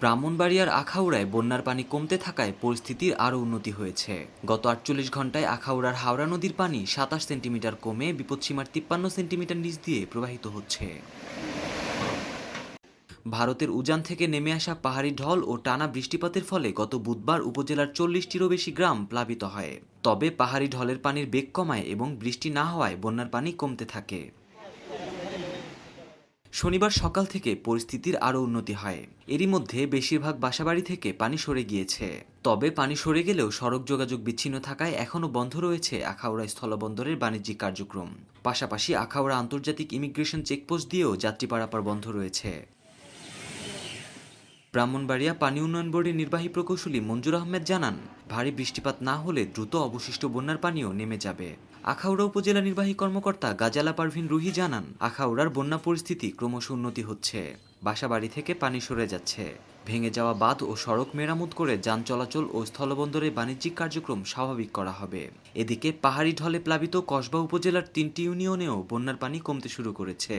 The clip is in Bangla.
ব্রাহ্মণবাড়িয়ার আখাউড়ায় বন্যার পানি কমতে থাকায় পরিস্থিতির আরও উন্নতি হয়েছে। গত আটচল্লিশ ঘন্টায় আখাউড়ার হাওড়া নদীর পানি সাতাশ সেন্টিমিটার কমে বিপদসীমার তিপ্পান্ন সেন্টিমিটার নিচ দিয়ে প্রবাহিত হচ্ছে। ভারতের উজান থেকে নেমে আসা পাহাড়ি ঢল ও টানা বৃষ্টিপাতের ফলে গত বুধবার উপজেলার চল্লিশটিরও বেশি গ্রাম প্লাবিত হয়। তবে পাহাড়ি ঢলের পানির বেগ কমায় এবং বৃষ্টি না হওয়ায় বন্যার পানি কমতে থাকে। শনিবার সকাল থেকে পরিস্থিতির আরও উন্নতি হয়। এরই মধ্যে বেশিরভাগ বাসাবাড়ি থেকে পানি সরে গিয়েছে। তবে পানি সরে গেলেও সড়ক যোগাযোগ বিচ্ছিন্ন থাকায় এখনও বন্ধ রয়েছে আখাউড়া স্থলবন্দরের বাণিজ্যিক কার্যক্রম। পাশাপাশি আখাউড়া আন্তর্জাতিক ইমিগ্রেশন চেকপোস্ট দিয়েও যাত্রী পারাপার বন্ধ রয়েছে। ব্রাহ্মণবাড়িয়া পানি উন্নয়ন বোর্ডের নির্বাহী প্রকৌশলী মঞ্জুর আহমেদ জানান, ভারী বৃষ্টিপাত না হলে দ্রুত অবশিষ্ট বন্যার পানিও নেমে যাবে। আখাউড়া উপজেলা নির্বাহী কর্মকর্তা গাজালা পারভিন রুহি জানান, আখাউড়ার বন্যা পরিস্থিতি ক্রমশ উন্নতি হচ্ছে। বাসাবাড়ি থেকে পানি সরে যাচ্ছে। ভেঙে যাওয়া বাঁধ ও সড়ক মেরামত করে যান চলাচল ও স্থলবন্দরে বাণিজ্যিক কার্যক্রম স্বাভাবিক করা হবে। এদিকে পাহাড়ি ঢলে প্লাবিত কসবা উপজেলার তিনটি ইউনিয়নেও বন্যার পানি কমতে শুরু করেছে।